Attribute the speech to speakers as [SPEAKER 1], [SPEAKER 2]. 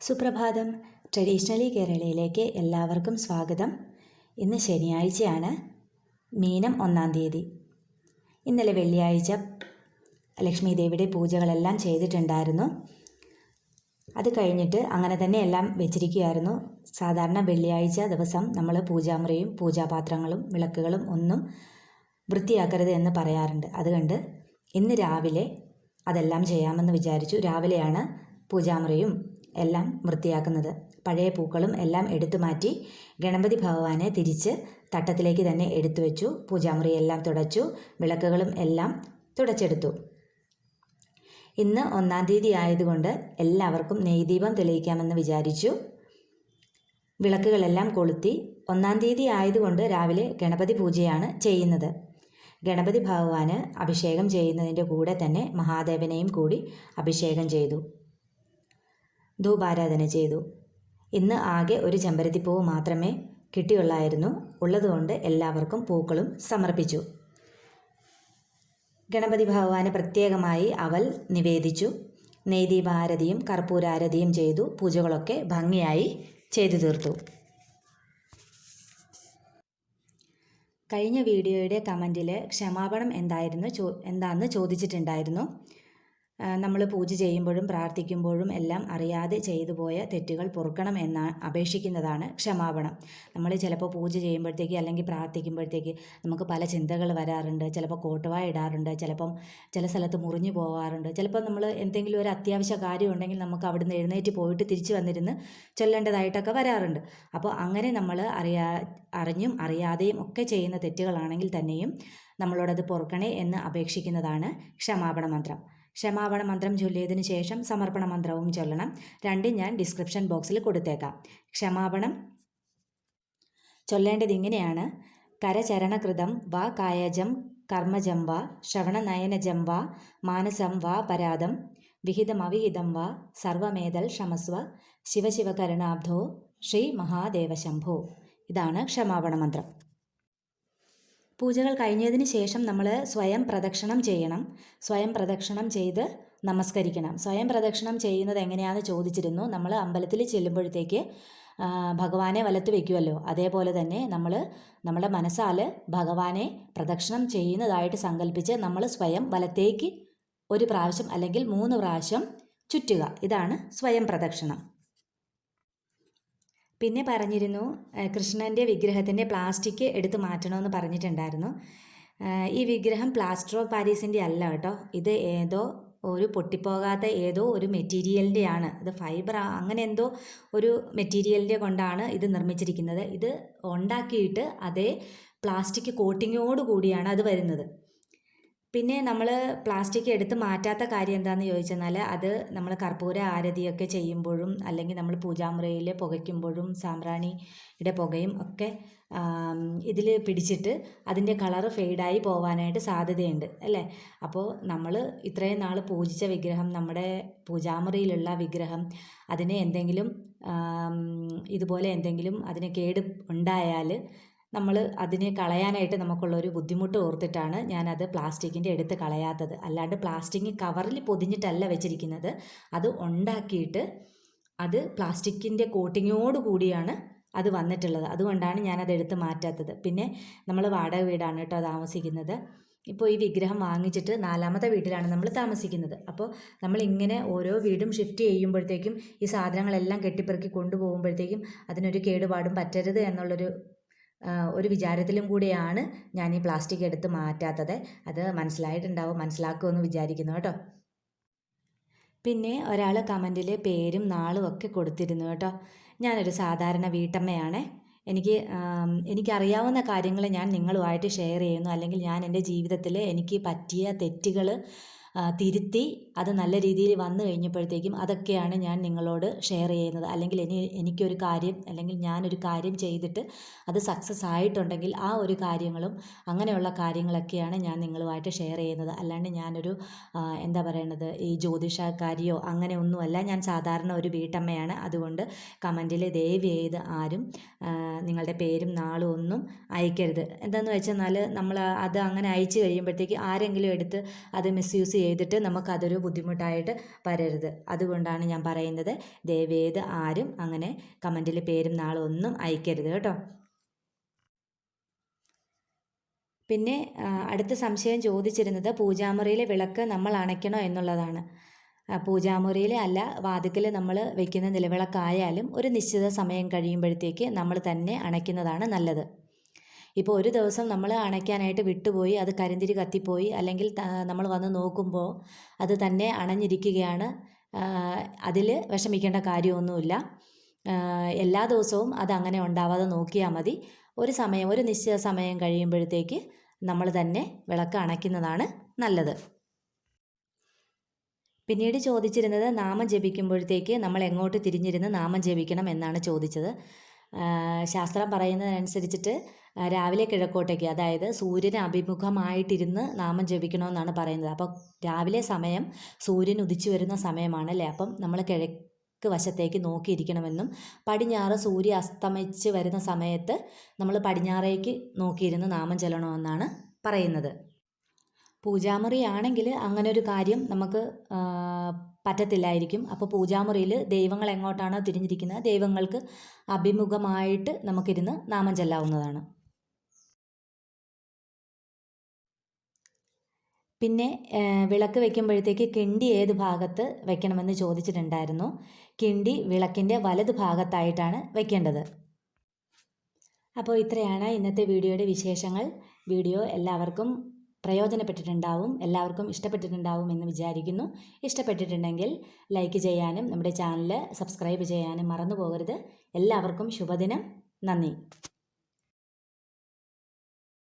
[SPEAKER 1] സുപ്രഭാതം. ട്രഡീഷണലി കേരളയിലേക്ക് എല്ലാവർക്കും സ്വാഗതം. ഇന്ന് ശനിയാഴ്ചയാണ് മീനം ഒന്നാം തീയതി. ഇന്നലെ വെള്ളിയാഴ്ച ലക്ഷ്മി ദേവിയുടെ പൂജകളെല്ലാം ചെയ്തിട്ടുണ്ടായിരുന്നു. അത് കഴിഞ്ഞിട്ട് അങ്ങനെ തന്നെ എല്ലാം വെച്ചിരിക്കുകയായിരുന്നു. സാധാരണ വെള്ളിയാഴ്ച ദിവസം നമ്മൾ പൂജാമുറിയും പൂജാപാത്രങ്ങളും വിളക്കുകളും ഒന്നും വൃത്തിയാക്കരുത് എന്ന് പറയാറുണ്ട്. അതുകൊണ്ട് ഇന്ന് രാവിലെ അതെല്ലാം ചെയ്യാമെന്ന് വിചാരിച്ചു. രാവിലെയാണ് പൂജാമുറിയും എല്ലാം വൃത്തിയാക്കുന്നത്. പഴയ പൂക്കളും എല്ലാം എടുത്തു മാറ്റി ഗണപതി ഭഗവാനെ തിരിച്ച് തട്ടത്തിലേക്ക് തന്നെ എടുത്തു വെച്ചു. പൂജാമുറി എല്ലാം തുടച്ചു. വിളക്കുകളും എല്ലാം തുടച്ചെടുത്തു. ഇന്ന് ഒന്നാം തീയതി ആയതുകൊണ്ട് എല്ലാവർക്കും നെയ്ദീപം തെളിയിക്കാമെന്ന് വിചാരിച്ചു. വിളക്കുകളെല്ലാം കൊളുത്തി ഒന്നാം തീയതി ആയതുകൊണ്ട് രാവിലെ ഗണപതി പൂജയാണ് ചെയ്യുന്നത്. ഗണപതി ഭഗവാന് അഭിഷേകം ചെയ്യുന്നതിന്റെ കൂടെ തന്നെ മഹാദേവനെയും കൂടി അഭിഷേകം ചെയ്തു. ധൂപാരാധന ചെയ്തു. ഇന്ന് ആകെ ഒരു ചെമ്പരത്തിപ്പൂവ് മാത്രമേ കിട്ടിയുള്ളായിരുന്നു. ഉള്ളതുകൊണ്ട് എല്ലാവർക്കും പൂക്കളും സമർപ്പിച്ചു. ഗണപതി ഭഗവാന് പ്രത്യേകമായി അവൽ നിവേദിച്ചു. നെയ്ദീപാരതിയും കർപ്പൂരാരതിയും ചെയ്തു. പൂജകളൊക്കെ ഭംഗിയായി ചെയ്തു തീർത്തു. കഴിഞ്ഞ വീഡിയോയുടെ കമന്റിൽ ക്ഷമാപണം എന്തായിരുന്നു ചോ എന്താണെന്ന് ചോദിച്ചിട്ടുണ്ടായിരുന്നു. നമ്മൾ പൂജ ചെയ്യുമ്പോഴും പ്രാർത്ഥിക്കുമ്പോഴും എല്ലാം അറിയാതെ ചെയ്തു പോയ തെറ്റുകൾ പൊറുക്കണം എന്ന അപേക്ഷിക്കുന്നതാണ് ക്ഷമാപണം. നമ്മൾ ചിലപ്പോൾ പൂജ ചെയ്യുമ്പോഴത്തേക്ക് അല്ലെങ്കിൽ പ്രാർത്ഥിക്കുമ്പോഴത്തേക്ക് നമുക്ക് പല ചിന്തകൾ വരാറുണ്ട്. ചിലപ്പോൾ കോട്ടുവായ ഇടാറുണ്ട്. ചിലപ്പം ചില സ്ഥലത്ത് മുറിഞ്ഞു പോകാറുണ്ട് ചിലപ്പോൾ നമ്മൾ എന്തെങ്കിലും ഒരു അത്യാവശ്യ കാര്യം ഉണ്ടെങ്കിൽ നമുക്ക് അവിടുന്ന് എഴുന്നേറ്റ് പോയിട്ട് തിരിച്ചു വന്നിരുന്ന് ചൊല്ലേണ്ടതായിട്ടൊക്കെ വരാറുണ്ട്. അപ്പോൾ അങ്ങനെ നമ്മൾ അറിയാ അറിഞ്ഞും അറിയാതെയും ഒക്കെ ചെയ്യുന്ന തെറ്റുകളാണെങ്കിൽ തന്നെയും നമ്മളോടത് പൊറുക്കണേ എന്ന് അപേക്ഷിക്കുന്നതാണ് ക്ഷമാപണ മന്ത്രം. ക്ഷമാപണ മന്ത്രം ചൊല്ലിയതിനു ശേഷം സമർപ്പണ മന്ത്രവും ചൊല്ലണം. രണ്ടും ഞാൻ ഡിസ്ക്രിപ്ഷൻ ബോക്സിൽ കൊടുത്തേക്കാം. ക്ഷമാപണം ചൊല്ലേണ്ടത് ഇങ്ങനെയാണ്. കരചരണകൃതം വാ കായജം കർമ്മജം വാ ശ്രവണനയനജം വാ മാനസം വാ പരാതം വിഹിതമവിഹിതം വാ സർവമേതൽ ക്ഷമസ്വ ശിവശിവകരുണാബ്ധോ ശ്രീ മഹാദേവശംഭോ. ഇതാണ് ക്ഷമാപണ മന്ത്രം. പൂജകൾ കഴിഞ്ഞതിന് ശേഷം നമ്മൾ സ്വയം പ്രദക്ഷിണം ചെയ്യണം. സ്വയം പ്രദക്ഷിണം ചെയ്ത് നമസ്കരിക്കണം. സ്വയം പ്രദക്ഷിണം ചെയ്യുന്നത് എങ്ങനെയാണെന്ന് ചോദിച്ചിരുന്നു. നമ്മൾ അമ്പലത്തിൽ ചെല്ലുമ്പോഴത്തേക്ക് ഭഗവാനെ വലത്ത് വയ്ക്കുമല്ലോ അതേപോലെ തന്നെ നമ്മൾ നമ്മുടെ മനസ്സാൽ ഭഗവാനെ പ്രദക്ഷിണം ചെയ്യുന്നതായിട്ട് സങ്കല്പിച്ച് നമ്മൾ സ്വയം വലത്തേക്ക് ഒരു പ്രാവശ്യം അല്ലെങ്കിൽ മൂന്ന് പ്രാവശ്യം ചുറ്റുക. ഇതാണ് സ്വയം പ്രദക്ഷിണം. പിന്നെ പറഞ്ഞിരുന്നു കൃഷ്ണന്റെ വിഗ്രഹത്തിന്റെ പ്ലാസ്റ്റിക് എടുത്ത് മാറ്റണമെന്ന് പറഞ്ഞിട്ടുണ്ടായിരുന്നു. ഈ വിഗ്രഹം പ്ലാസ്റ്റർ ഓഫ് പാരീസിന്റെ അല്ല കേട്ടോ. ഇത് ഏതോ ഒരു പൊട്ടിപ്പോകാത്ത ഏതോ ഒരു മെറ്റീരിയലിന്റെയാണ് ഇത് ഫൈബർ അങ്ങനെ എന്തോ ഒരു മെറ്റീരിയലിന്റെ കൊണ്ടാണ് ഇത് നിർമ്മിച്ചിരിക്കുന്നത്. ഇത് ഉണ്ടാക്കിയിട്ട് അതേ പ്ലാസ്റ്റിക് കോട്ടിങ്ങോട് കൂടിയാണ് അത് വരുന്നത്. പിന്നെ നമ്മൾ പ്ലാസ്റ്റിക് എടുത്ത് മാറ്റാത്ത കാര്യം എന്താണെന്ന് ചോദിച്ചെന്നാൽ അത് നമ്മൾ കർപ്പൂര ആരതിയൊക്കെ ചെയ്യുമ്പോഴും അല്ലെങ്കിൽ നമ്മൾ പൂജാമുറയിൽ പുകയ്ക്കുമ്പോഴും സാമ്പ്രാണിയുടെ പുകയും ഒക്കെ ഇതിൽ പിടിച്ചിട്ട് അതിന്റെ കളറ് ഫെയ്ഡായി പോകാനായിട്ട് സാധ്യതയുണ്ട് അല്ലേ? അപ്പോൾ നമ്മൾ ഇത്രയും നാൾ പൂജിച്ച വിഗ്രഹം നമ്മുടെ പൂജാമുറിയിലുള്ള വിഗ്രഹം അതിനെ എന്തെങ്കിലും ഇതുപോലെ എന്തെങ്കിലും അതിന് കേട് ഉണ്ടായാൽ നമ്മൾ അതിനെ കളയാനായിട്ട് നമുക്കുള്ള ഒരു ബുദ്ധിമുട്ട് ഓർത്തിട്ടാണ് ഞാനത് പ്ലാസ്റ്റിക്കിന്റെ എടുത്ത് കളയാത്തത്. അല്ലാണ്ട് പ്ലാസ്റ്റിക് കവറിൽ പൊതിഞ്ഞിട്ടല്ല വെച്ചിരിക്കുന്നത്. അത് ഉണ്ടാക്കിയിട്ട് അത് പ്ലാസ്റ്റിക്കിന്റെ കോട്ടിങ്ങോട് കൂടിയാണ് അത് വന്നിട്ടുള്ളത്. അതുകൊണ്ടാണ് ഞാനത് എടുത്ത് മാറ്റാത്തത്. പിന്നെ നമ്മൾ വാടക വീടാണ് കേട്ടോ താമസിക്കുന്നത്. ഇപ്പോൾ ഈ വിഗ്രഹം വാങ്ങിച്ചിട്ട് നാലാമത്തെ വീട്ടിലാണ് നമ്മൾ താമസിക്കുന്നത്. അപ്പോൾ നമ്മൾ ഇങ്ങനെ ഓരോ വീടും ഷിഫ്റ്റ് ചെയ്യുമ്പോഴത്തേക്കും ഈ സാധനങ്ങളെല്ലാം കെട്ടിപ്പെറുക്കി കൊണ്ടുപോകുമ്പോഴത്തേക്കും അതിനൊരു കേടുപാടും പറ്റരുത് എന്നുള്ളൊരു ഒരു വിചാരത്തിലും കൂടിയാണ് ഞാൻ ഈ പ്ലാസ്റ്റിക് എടുത്ത് മാറ്റാത്തത്. അത് മനസ്സിലായിട്ടുണ്ടാവും മനസ്സിലാക്കുമെന്ന് വിചാരിക്കുന്നു കേട്ടോ. പിന്നെ ഒരാൾ കമന്റിൽ പേരും നാളും ഒക്കെ കൊടുത്തിരുന്നു കേട്ടോ. ഞാനൊരു സാധാരണ വീട്ടമ്മയാണ്. എനിക്ക് എനിക്കറിയാവുന്ന കാര്യങ്ങൾ ഞാൻ നിങ്ങളുമായിട്ട് ഷെയർ ചെയ്യുന്നു. അല്ലെങ്കിൽ ഞാൻ എന്റെ ജീവിതത്തിൽ എനിക്ക് പറ്റിയ തെറ്റുകൾ തിരുത്തി അത് നല്ല രീതിയിൽ വന്നു കഴിഞ്ഞപ്പോഴത്തേക്കും അതൊക്കെയാണ് ഞാൻ നിങ്ങളോട് ഷെയർ ചെയ്യുന്നത്. അല്ലെങ്കിൽ ഇനി എനിക്കൊരു കാര്യം അല്ലെങ്കിൽ ഞാനൊരു കാര്യം ചെയ്തിട്ട് അത് സക്സസ് ആയിട്ടുണ്ടെങ്കിൽ ആ ഒരു കാര്യങ്ങളും അങ്ങനെയുള്ള കാര്യങ്ങളൊക്കെയാണ് ഞാൻ നിങ്ങളുമായിട്ട് ഷെയർ ചെയ്യുന്നത്. അല്ലാണ്ട് ഞാനൊരു എന്താ പറയണത് ഈ ജ്യോതിഷക്കാരിയോ അങ്ങനെ ഒന്നുമല്ല ഞാൻ സാധാരണ ഒരു വീട്ടമ്മയാണ്. അതുകൊണ്ട് കമന്റിൽ ദയവ് ചെയ്ത് ആരും നിങ്ങളുടെ പേരും നാളും ഒന്നും അയക്കരുത്. എന്താണെന്ന് വെച്ചെന്നാൽ നമ്മൾ അത് അങ്ങനെ അയച്ചു കഴിയുമ്പോഴത്തേക്ക് ആരെങ്കിലും എടുത്ത് അത് മിസ്യൂസ് ചെയ്തിട്ട് നമുക്കതൊരു ബുദ്ധിമുട്ടായിട്ട് വരരുത്. അതുകൊണ്ടാണ് ഞാൻ പറയുന്നത് ദയവേത് ആരും അങ്ങനെ കമന്റിൽ പേരും നാളും ഒന്നും അയക്കരുത് കേട്ടോ. പിന്നെ അടുത്ത സംശയം ചോദിച്ചിരുന്നത് പൂജാമുറിയിലെ വിളക്ക് നമ്മൾ അണയ്ക്കണോ എന്നുള്ളതാണ്. പൂജാമുറിയിലെ അല്ല വാതിക്കൽ നമ്മൾ വെക്കുന്ന നിലവിളക്കായാലും ഒരു നിശ്ചിത സമയം കഴിയുമ്പോഴത്തേക്ക് നമ്മൾ തന്നെ അണയ്ക്കുന്നതാണ് നല്ലത്. ഇപ്പോൾ ഒരു ദിവസം നമ്മൾ അണയ്ക്കാനായിട്ട് വിട്ടുപോയി അത് കരിന്തിരി കത്തിപ്പോയി അല്ലെങ്കിൽ നമ്മൾ വന്ന് നോക്കുമ്പോൾ അത് തന്നെ അണഞ്ഞിരിക്കുകയാണ്. അതിൽ വിഷമിക്കേണ്ട കാര്യമൊന്നുമില്ല. എല്ലാ ദിവസവും അത് അങ്ങനെ ഉണ്ടാവാതെ നോക്കിയാൽ മതി. ഒരു സമയം ഒരു നിശ്ചിത സമയം കഴിയുമ്പോഴത്തേക്ക് നമ്മൾ തന്നെ വിളക്ക് അണയ്ക്കുന്നതാണ് നല്ലത്. പിന്നീട് ചോദിച്ചിരുന്നത് നാമം ജപിക്കുമ്പോഴത്തേക്ക് നമ്മൾ എങ്ങോട്ട് തിരിഞ്ഞിരുന്ന് നാമം ജപിക്കണം എന്നാണ് ചോദിച്ചത്. ശാസ്ത്രം പറയുന്നതനുസരിച്ചിട്ട് രാവിലെ കിഴക്കോട്ടേക്ക് അതായത് സൂര്യന് അഭിമുഖമായിട്ടിരുന്ന് നാമം ജപിക്കണമെന്നാണ് പറയുന്നത്. അപ്പോൾ രാവിലെ സമയം സൂര്യൻ ഉദിച്ചു വരുന്ന സമയമാണല്ലേ അപ്പം നമ്മൾ കിഴക്ക് വശത്തേക്ക് നോക്കിയിരിക്കണമെന്നും പടിഞ്ഞാറ് സൂര്യ അസ്തമിച്ച് വരുന്ന സമയത്ത് നമ്മൾ പടിഞ്ഞാറേക്ക് നോക്കിയിരുന്ന് നാമം ചെല്ലണമെന്നാണ് പറയുന്നത്. പൂജാമുറി ആണെങ്കിൽ അങ്ങനെ ഒരു കാര്യം നമുക്ക് പറ്റത്തില്ലായിരിക്കും. അപ്പോൾ പൂജാമുറിയിൽ ദൈവങ്ങൾ എങ്ങോട്ടാണോ തിരിഞ്ഞിരിക്കുന്നത് ദൈവങ്ങൾക്ക് അഭിമുഖമായിട്ട് നമുക്കിരുന്ന് നാമം ചെല്ലാവുന്നതാണ്. പിന്നെ വിളക്ക് വയ്ക്കുമ്പോഴത്തേക്ക് കിണ്ടി ഏത് ഭാഗത്ത് വെക്കണമെന്ന് ചോദിച്ചിട്ടുണ്ടായിരുന്നു. കിണ്ടി വിളക്കിന്റെ വലത് ഭാഗത്തായിട്ടാണ് വയ്ക്കേണ്ടത് അപ്പോൾ ഇത്രയാണ് ഇന്നത്തെ വീഡിയോയുടെ വിശേഷങ്ങൾ. വീഡിയോ എല്ലാവർക്കും പ്രയോജനപ്പെട്ടിട്ടുണ്ടാവും. എല്ലാവർക്കും ഇഷ്ടപ്പെട്ടിട്ടുണ്ടാവും എന്ന് വിചാരിക്കുന്നു. ഇഷ്ടപ്പെട്ടിട്ടുണ്ടെങ്കിൽ ലൈക്ക് ചെയ്യാനും നമ്മുടെ ചാനൽ സബ്സ്ക്രൈബ് ചെയ്യാനും മറന്നു പോകരുത് എല്ലാവർക്കും ശുഭദിനം. നന്ദി.